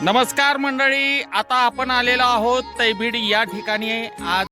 नमस्कार मंडळी आता आपण आलेलो आहोत तैबीड या ठिकाणी. आज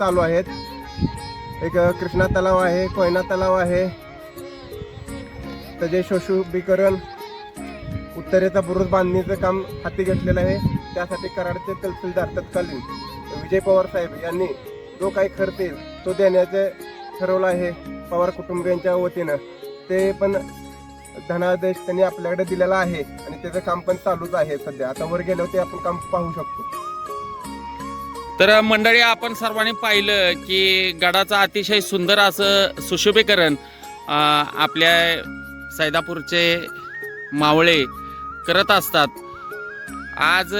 चालू आहेत. एक कृष्णा तलाव आहे कोयना तलाव आहे. त्याचे शोशुभीकरण उत्तरेचा बुरुज बांधणीचं काम हाती घेतलेलं आहे. त्यासाठी कराडचे तहसीलदार तत्कालीन विजय पवार साहेब यांनी जो काही खर्च येईल तो देण्याचे ठरवलं आहे पवार कुटुंबियांच्या वतीनं. ते पण धनादेश त्यांनी आपल्याकडे दिलेला आहे आणि त्याचं काम पण चालूच आहे सध्या. आता वर गेल्यावर ते आपण काम पाहू शकतो. तर मंडळी आपण सर्वांनी पाहिलं की गडाचं अतिशय सुंदर असं सुशोभीकरण आपल्या सैदापूरचे मावळे करत असतात. आज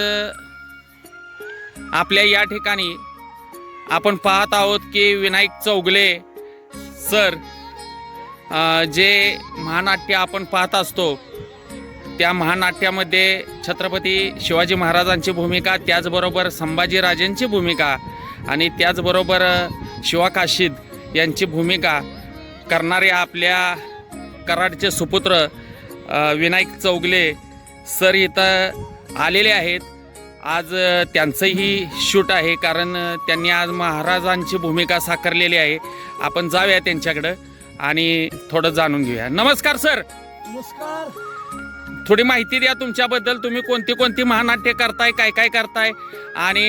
आपल्या या ठिकाणी आपण पाहत आहोत की विनायक चौगले सर जे महानाट्य आपण पाहत असतो त्या महानाट्यामध्ये छत्रपती शिवाजी महाराजांची भूमिका त्याचबरोबर संभाजीराजेंची भूमिका आणि त्याचबरोबर शिवाकाशीद यांची भूमिका करणारे आपल्या कराडचे सुपुत्र विनायक चौगले सर इथं आलेले आहेत. आज त्यांचंही शूट आहे कारण त्यांनी आज महाराजांची भूमिका साकारलेली आहे. आपण जाऊया त्यांच्याकडं आणि थोडं जाणून घेऊया. नमस्कार सर! नमस्कार! थोडी माहिती द्या तुमच्याबद्दल. तुम्ही कोणती कोणती महानाट्य करताय काय काय करताय? आणि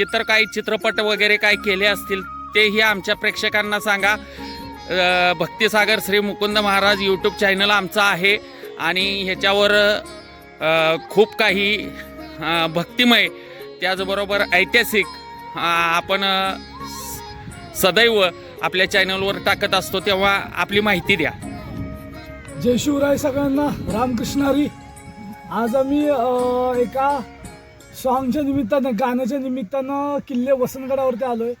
इतर काही चित्रपट वगैरे काय केले असतील तेही आमच्या प्रेक्षकांना सांगा. भक्तिसागर श्री मुकुंद महाराज यूट्यूब चॅनल आमचा आहे. आणि ह्याच्यावर खूप काही भक्तिमय त्याचबरोबर ऐतिहासिक आपण सदैव आपल्या चॅनलवर टाकत असतो तेव्हा आपली माहिती द्या. जय शिवराय सगळ्यांना रामकृष्णारी. आज आम्ही एका सॉंगच्या निमित्तानं गाण्याच्या निमित्तानं किल्ले वसंतगडावरती आहे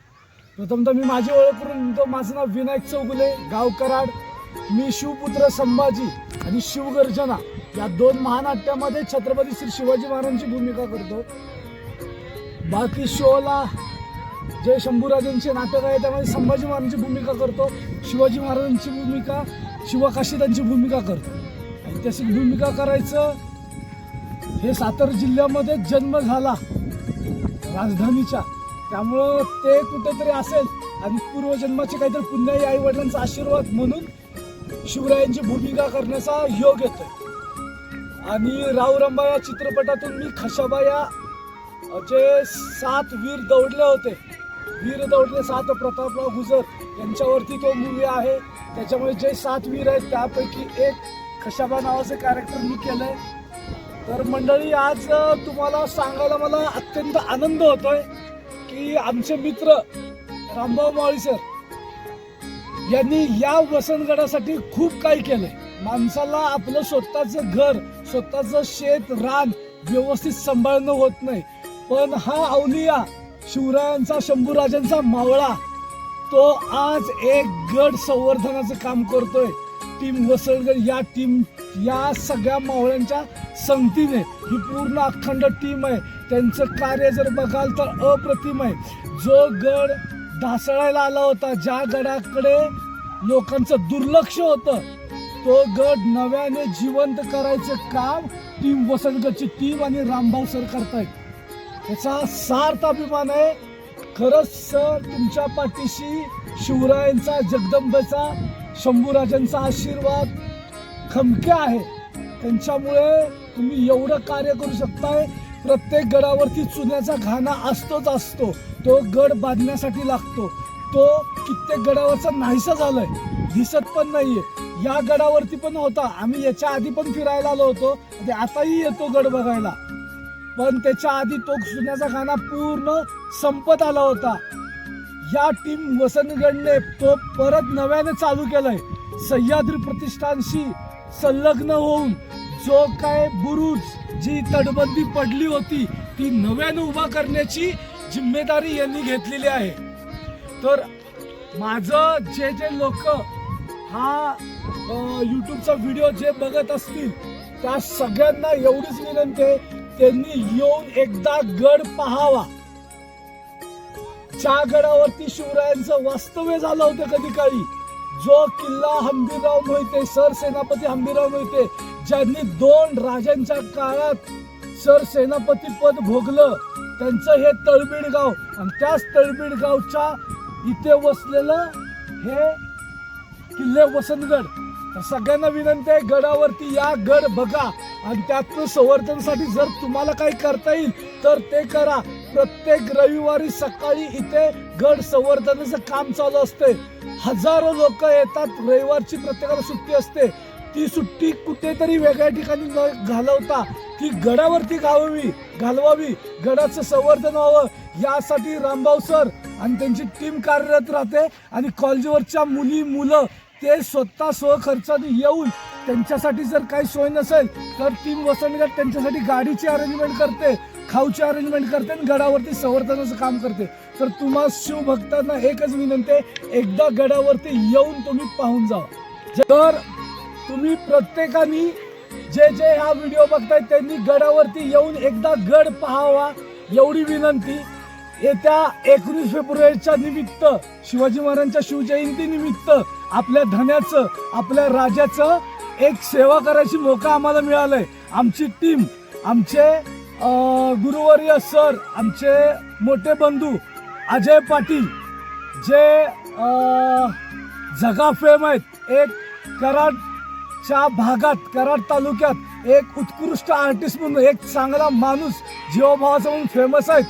प्रथमतः मी माझी ओळख करून देतो. माझं नाव विनायक चौगुले गाव कराड मी शिवपुत्र संभाजी आणि शिवगर्जना या दोन महानाट्यामध्ये छत्रपती श्री शिवाजी महाराजांची भूमिका करतो. बाकी शोला जे शंभूराजांचे नाटक आहे त्यामध्ये संभाजी महाराजांची भूमिका करतो. शिवाजी महाराजांची भूमिका शिवकाशीदांची भूमिका करतो. ऐतिहासिक भूमिका करायचं हे सातारा जिल्ह्यामध्ये जन्म झाला राजधानीच्या. त्यामुळं ते कुठेतरी असेल आणि पूर्वजन्माचे काहीतरी पुण्याही आई वडिलांचा आशीर्वाद म्हणून शिवरायांची भूमिका करण्याचा योग येतोय. आणि रावरंबा या चित्रपटातून मी खशाबा या जे सात वीर दौडले होते. वीर दौडले सात प्रतापराव गुजर यांच्यावरती तो मूवी आहे. त्याच्यामुळे जे सात वीर आहेत त्यापैकी एक खशाबा नावाचं कॅरेक्टर मी केलंय. तर मंडळी आज तुम्हाला सांगायला मला अत्यंत आनंद होतोय की आमचे मित्र रामभाऊ माळी सर यांनी या वसंतगडासाठी खूप काही केलंय. माणसाला आपलं स्वतःचं घर स्वतःचं शेत रान व्यवस्थित सांभाळणं होत नाही. पण हा अवलिया शिवरायांचा शंभूराजांचा मावळा. तो आज एक गड संवर्धनाचं काम करतोय. टीम वसळगड या टीम या सगळ्या मावळ्यांच्या संगतीने ही पूर्ण अखंड टीम आहे. त्यांचं कार्य जर बघाल तर अप्रतिम आहे. जो गड ढासळायला आला होता ज्या गडाकडे लोकांचं दुर्लक्ष होतं तो गड नव्याने जिवंत करायचं काम टीम वसंतगडची टीम आणि रामभाऊ सर करतायत. याचा सार्थ अभिमान आहे. खरंच सर तुमच्या पाठीशी शिवरायांचा जगदंबेचा शंभूराजांचा आशीर्वाद खमके आहे. त्यांच्यामुळे तुम्ही एवढं कार्य करू शकताय. प्रत्येक गडावरती चुन्याचा घाणा असतोच असतो. तो गड बांधण्यासाठी लागतो. तो कित्येक गडावरचा नाहीसा झालाय. दिसत पण नाहीये. या गडावरती पण होता. आम्ही याच्या आधी पण फिरायला आलो होतो. आताही येतो गड बघायला. पण त्याच्या आधी तो सुन्याचा खाना पूर्ण संपत आला होता. या टीम वसंतगडने तो परत नव्याने चालू केलाय. सह्याद्री प्रतिष्ठानशी संलग्न होऊन जो काय बुरुज जी तटबंदी पडली होती ती नव्याने उभा करण्याची जिम्मेदारी यांनी घेतलेली आहे. तर माझं जे जे लोक हा यूट्यूबचा व्हिडिओ जे बघत असतील त्या सगळ्यांना एवढीच विनंती आहे त्यांनी येऊन एकदा गड पहावा. ज्या गडावरती शिवरायांचं वास्तव्य झालं होतं कधी काळी जो किल्ला हंबीरराव मोहिते सर सेनापती हंबीरराव मोहिते ज्यांनी दोन राजांच्या काळात सर सेनापती पद भोगलं त्यांचं हे तळबीड गाव आणि त्याच तळबीड गावच्या इथे वसलेलं हे किल्ले वसंतगड. तर सगळ्यांना विनंती आहे गडावरती या गड बघा. आणि त्यातनं संवर्धनासाठी जर तुम्हाला काही करता येईल तर ते करा. प्रत्येक रविवारी सकाळी इथे गड संवर्धनाचं काम चालू असते. हजारो लोक येतात रविवारची प्रत्येकाला सुट्टी असते. ती सुट्टी कुठेतरी वेगळ्या ठिकाणी न घालवता. ती गडावरती घालवी घालवावी. गडाचं संवर्धन व्हावं. यासाठी रामभाऊ सर आणि त्यांची टीम कार्यरत राहते. आणि कॉलेजवरच्या मुली मुलं ते स्वतः स्वखर्चाने येऊन त्यांच्यासाठी जर काही सोय नसेल तर टीम वसंतगड त्यांच्यासाठी गाडीची अरेंजमेंट करते खाऊची अरेंजमेंट करते आणि गडावरती संवर्धनाचं काम करते. तर तुम्हा शिवभक्तांना एकच विनंती आहे एकदा गडावरती येऊन तुम्ही पाहून जा. तर तुम्ही प्रत्येकाने जे जे हा व्हिडिओ बघताय त्यांनी गडावरती येऊन एकदा गड पाहावा एवढी विनंती. येत्या एकोणीस फेब्रुवारीच्या निमित्त शिवाजी महाराजांच्या शिवजयंती निमित्त आपल्या धन्याचं आपल्या राजाचं एक सेवा करायची मौका आम्हाला मिळालंय. आमची टीम आमचे गुरुवर्य सर आमचे मोठे बंधू अजय पाटील जे जगा फेम आहेत एक कराडच्या भागात कराड तालुक्यात एक उत्कृष्ट आर्टिस्ट म्हणून एक चांगला माणूस जीवाभावाचा म्हणून फेमस आहेत.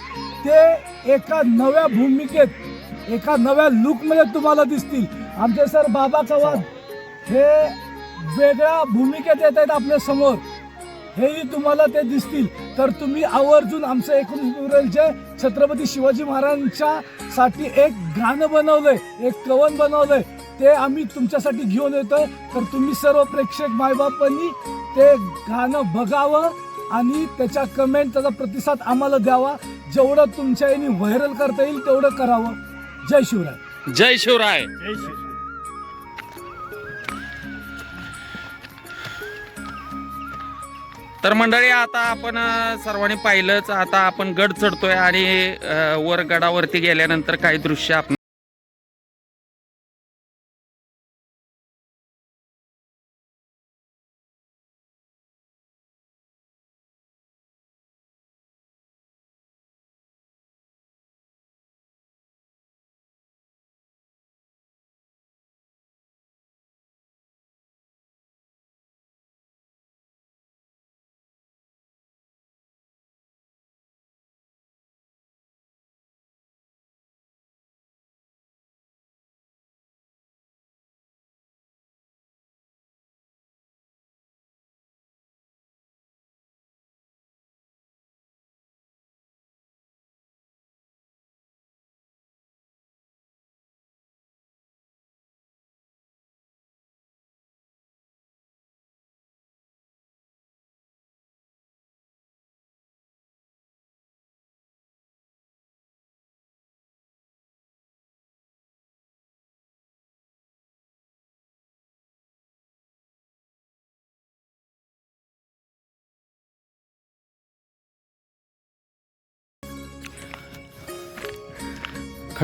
ते एका नव्या भूमिकेत एका नव्या लुकमध्ये तुम्हाला दिसतील. आमचे सर बाबा चव्हाण हे वेगळ्या भूमिकेत येत आहेत आपल्यासमोर. हेही तुम्हाला ते दिसतील. तर तुम्ही आवर्जून आमचं एकोणीस फेब्रुवारीचे छत्रपती शिवाजी महाराजांच्या साठी एक गाणं बनवलंय एक कवन बनवलंय. ते आम्ही तुमच्यासाठी घेऊन येतोय तर तुम्ही सर्व प्रेक्षक मायबापांनी ते गाणं बघावं आणि त्याच्या कमेंट त्याचा प्रतिसाद आम्हाला द्यावा. जेवढं तुमच्या यांनी व्हायरल करता येईल तेवढं करावं. जय शिवराय. जय शिवराय. तर मंडळी आता आपण अ, सर्वांनी पाहिलंच आता आपण गड चढतोय आणि अ, वर गडावरती गेल्यानंतर काही दृश्य आपण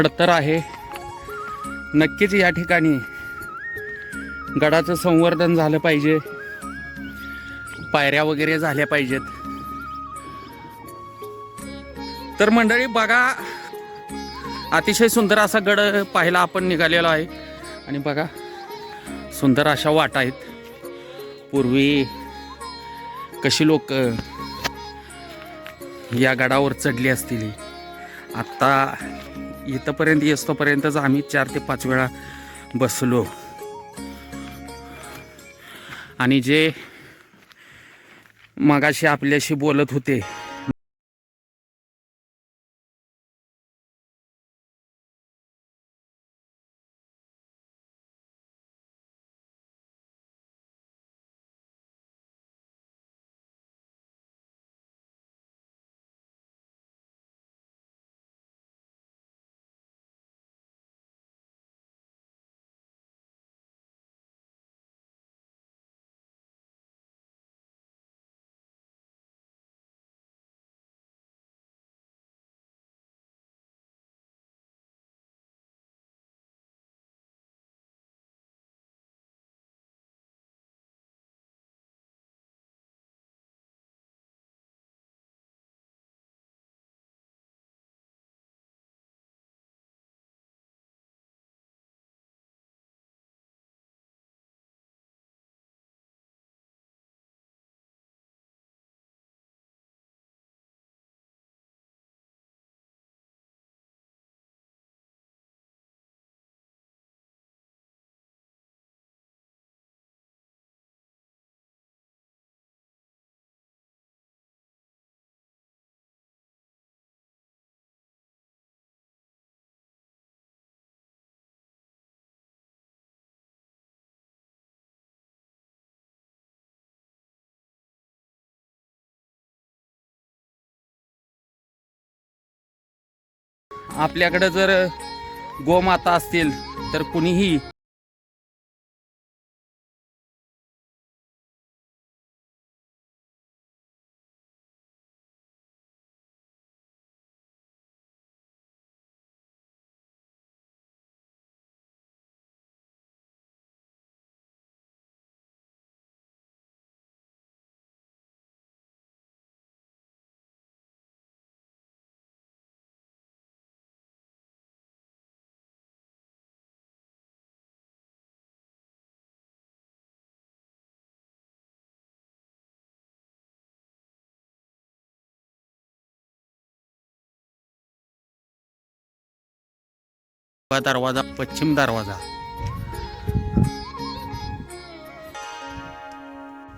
खडतर आहे. नक्कीच या ठिकाणी गडाचं संवर्धन झालं पाहिजे. पायऱ्या वगैरे झाल्या पाहिजेत. तर मंडळी बघा अतिशय सुंदर असा गड पाहायला आपण निघालेलो आहे. आणि बघा सुंदर अशा वाटा आहेत. पूर्वी कशी लोक या गडावर चढली असतील. आत्ता इथंपर्यंत येतोपर्यंतच आम्ही चार ते पाच वेळा बसलो. आणि जे मगाशी आपल्याशी बोलत होते आपल्याकडं जर गोमाता असतील तर कुणीही दरवाजा पश्चिम दरवाजा.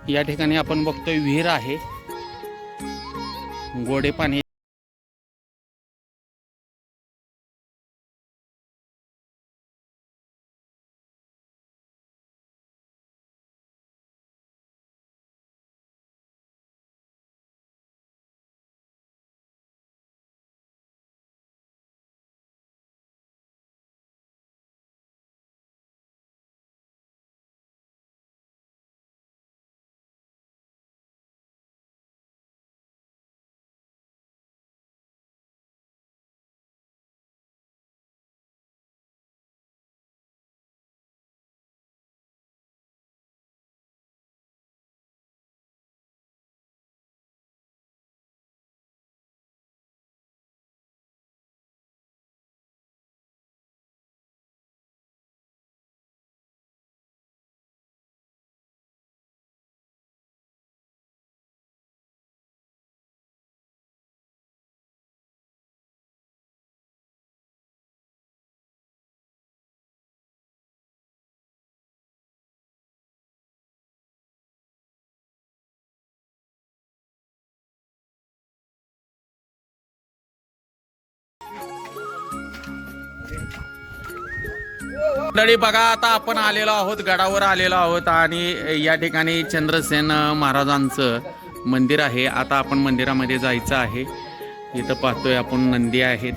या ठिकाणी आपण बघतोय विहीर आहे. गोडे पाणी मंडळी बघा आता आपण आलेलो आहोत गडावर आलेलो आहोत आणि या ठिकाणी चंद्रसेन महाराजांचं मंदिर आहे. आता आपण मंदिरामध्ये जायचं आहे. इथं पाहतोय आपण नंदी आहेत.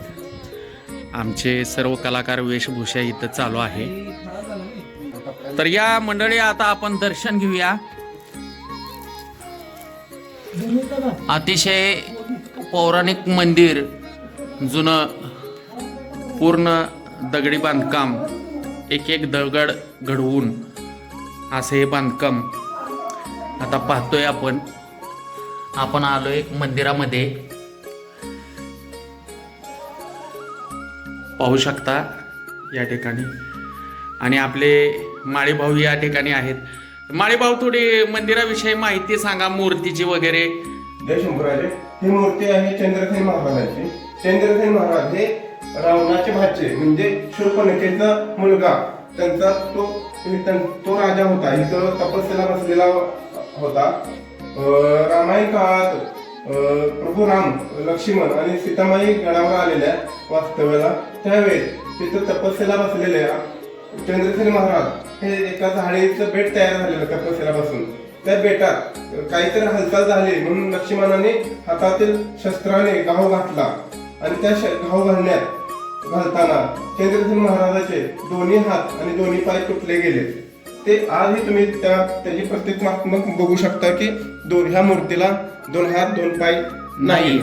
आमचे सर्व कलाकार वेशभूषा इथं चालू आहे. तर या मंडळी आता आपण दर्शन घेऊया. अतिशय पौराणिक मंदिर जुनं पूर्ण दगडी बांधकाम. एक एक दगड घडवून असं हे बांधकाम आता पाहतोय आपण. आपण आलो एक मंदिरामध्ये. पाहू शकता या ठिकाणी. आणि आपले माळीभाऊ या ठिकाणी आहेत. माळीभाऊ थोडी मंदिराविषयी माहिती सांगा मूर्तीची वगैरे. जय शंकराजे ही मूर्ती आहे चंद्रसेन महाराजांची. चंद्रसेन महाराज हे रावणाचे भाचे म्हणजे शूर्पणखेचा मुलगा त्यांचा तो तो राजा होता. इथं तपस्याला बसलेला होता. रामायण काळात प्रभू राम लक्ष्मण आणि सीतामाई गडावर आलेल्या वास्तव्याला. त्यावेळेस तिथं तपस्याला बसलेल्या चंद्रसेन महाराज हे एका झाडीचं बेट तयार झालेलं तपस्याला बसून. त्या बेटात काहीतरी हालचाल झाली म्हणून लक्ष्मणाने हातातील शस्त्राने घाव घातला आणि त्या श- घाव घालण्यात घालताना चंद्रसेन महाराजाचे दोन्ही हात आणि दोन्ही पाय तुटले गेले. ते आजही तुम्ही त्या त्याची प्रतिमात्मक बघू शकता की दोन ह्या मूर्तीला दोन हात दोन पाय नाही.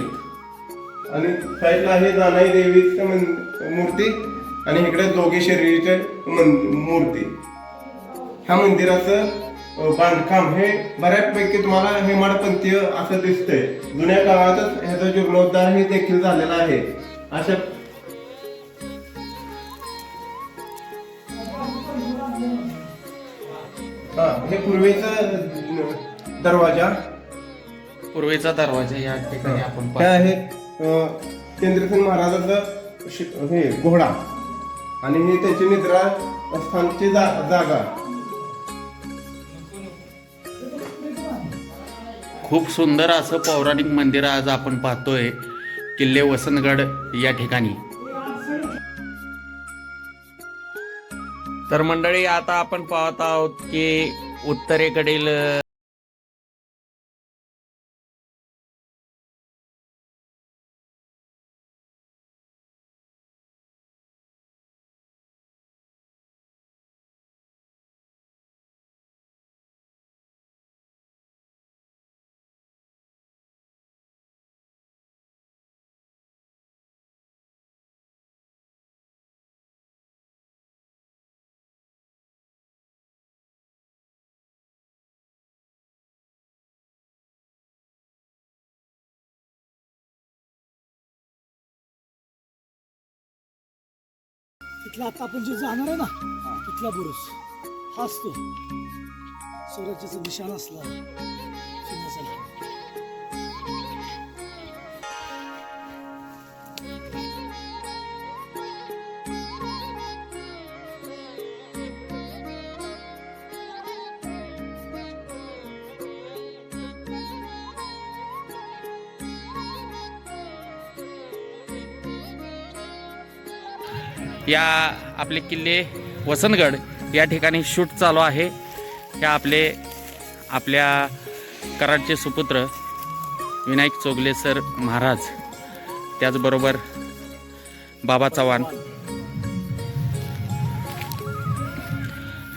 आणि साईडला आहे जानाई देवीची मूर्ती आणि इकडे दोघे शरीराचे मूर्ती. ह्या मंदिराचं बांधकाम हे बऱ्यापैकी तुम्हाला हेमाडपंथीय असं दिसतंय. जुन्या काळातच ह्याचा जीर्णोद्धार हे देखील झालेला आहे. अशा हा हे पूर्वीचा दरवाजा. पूर्वेचा दरवाजा या ठिकाणी आपण हे पाहतो. आहे चंद्रसेन महाराजाचं शि- हे घोडा. आणि हे त्याची निद्रा स्थानची जा- जागा. खूप सुंदर असं पौराणिक मंदिर आज आपण पाहतोय किल्ले वसंतगड या ठिकाणी. तर मंडळी आता आपण पाहत आहोत की उत्तरेकडील तिथला आता आपण जे जाणार आहे ना तिथला बुरुस हाच तो. स्वराज्याचं निशाण असला. या आपले किल्ले वसनगड या ठिकाणी शूट चालू आहे. हे आपले आपल्या कराडचे सुपुत्र विनायक चोगले सर महाराज त्याचबरोबर बाबा चव्हाण.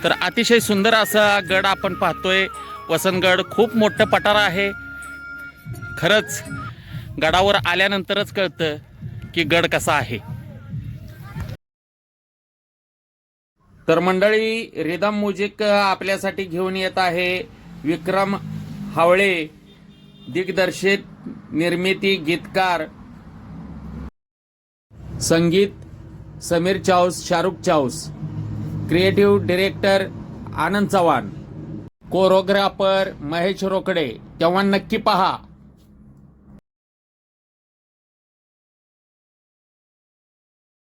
तर अतिशय सुंदर असा गड आपण पाहतोय. वसनगड खूप मोठं पठार आहे. खरंच गडावर आल्यानंतरच कळतं की गड कसा आहे. तर मंडळी रिदम म्युझिक आपल्यासाठी घेऊन येत आहे विक्रम हावळे दिग्दर्शित निर्मिती गीतकार संगीत Sameer Chaus Shahrukh Chaus creative director Anand Chavan choreographer Mahesh Rokade. तेव्हा नक्की पहा